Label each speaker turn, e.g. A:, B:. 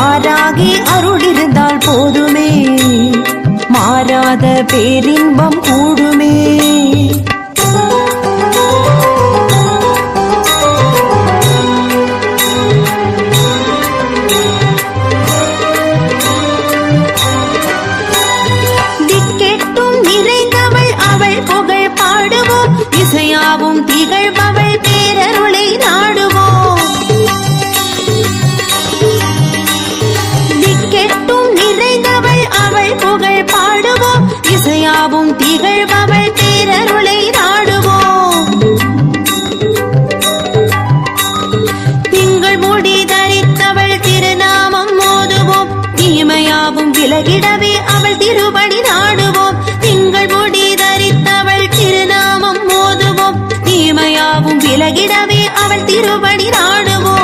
A: வாராகி அருளிருந்தால் போதுமே. மாறாத பேரின்பம் கூடுமே. இசையாவும் திகழ்பவள் பேரருளை நாடு திகழ்பவள் பேரருளை நாடுவோம். திங்கள் முடி தரித்தவள் திருநாமம் மோதுவோம். தீமையாவும் விலகிடவே அவள் திருபடி நாடுவோம். திங்கள் முடி தரித்தவள் திருநாமம் மோதுவோம். தீமையாவும் விலகிடவே அவள் திருபடி நாடுவோம்.